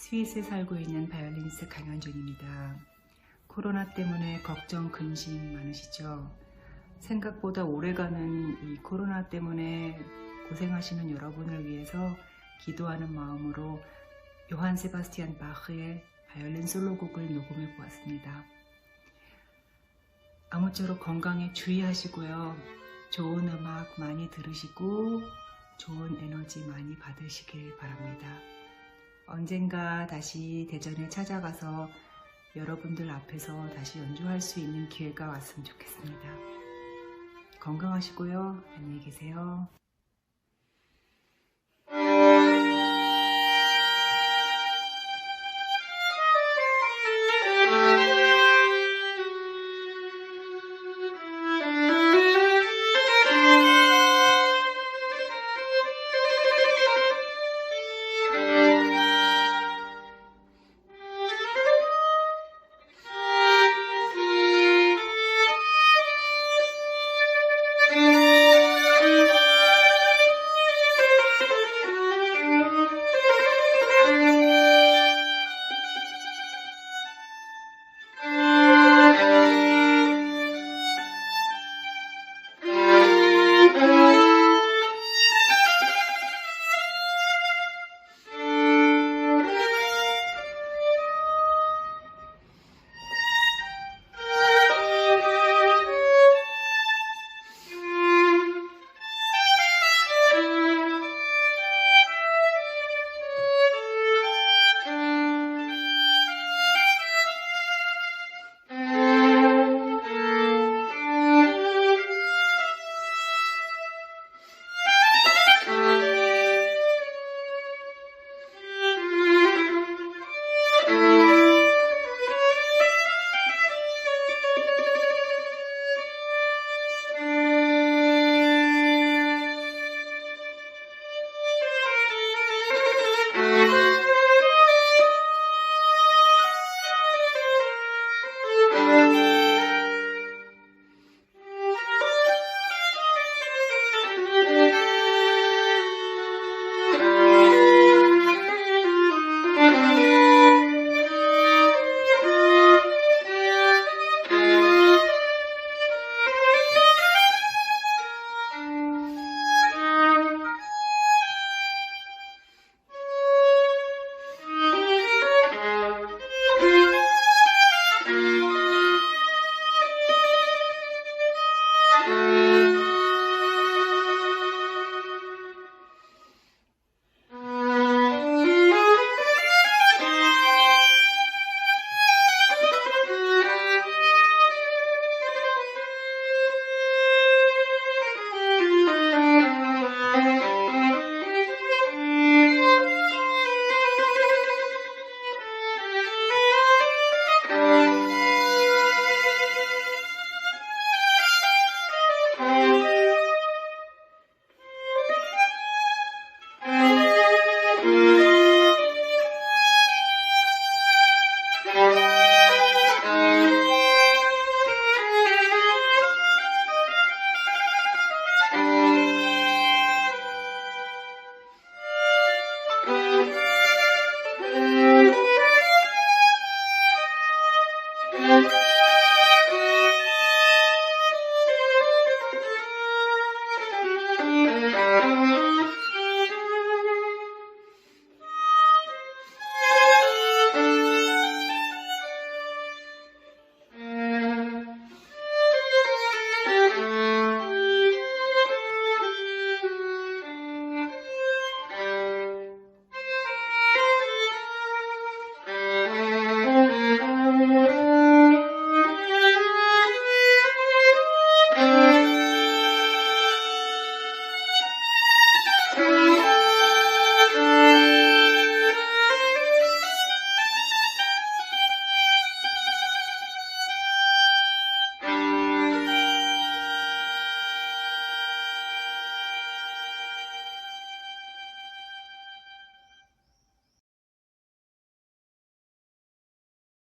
스윗에 살고 있는 바이올리니스트 강현준입니다. 코로나 때문에 걱정, 근심 많으시죠? 생각보다 오래가는 이 코로나 때문에 고생하시는 여러분을 위해서 기도하는 마음으로 요한 세바스티안 바흐의 바이올린 솔로곡을 녹음해 보았습니다. 아무쪼록 건강에 주의하시고요. 좋은 음악 많이 들으시고 좋은 에너지 많이 받으시길 바랍니다. 언젠가 다시 대전에 찾아가서 여러분들 앞에서 다시 연주할 수 있는 기회가 왔으면 좋겠습니다. 건강하시고요. 안녕히 계세요.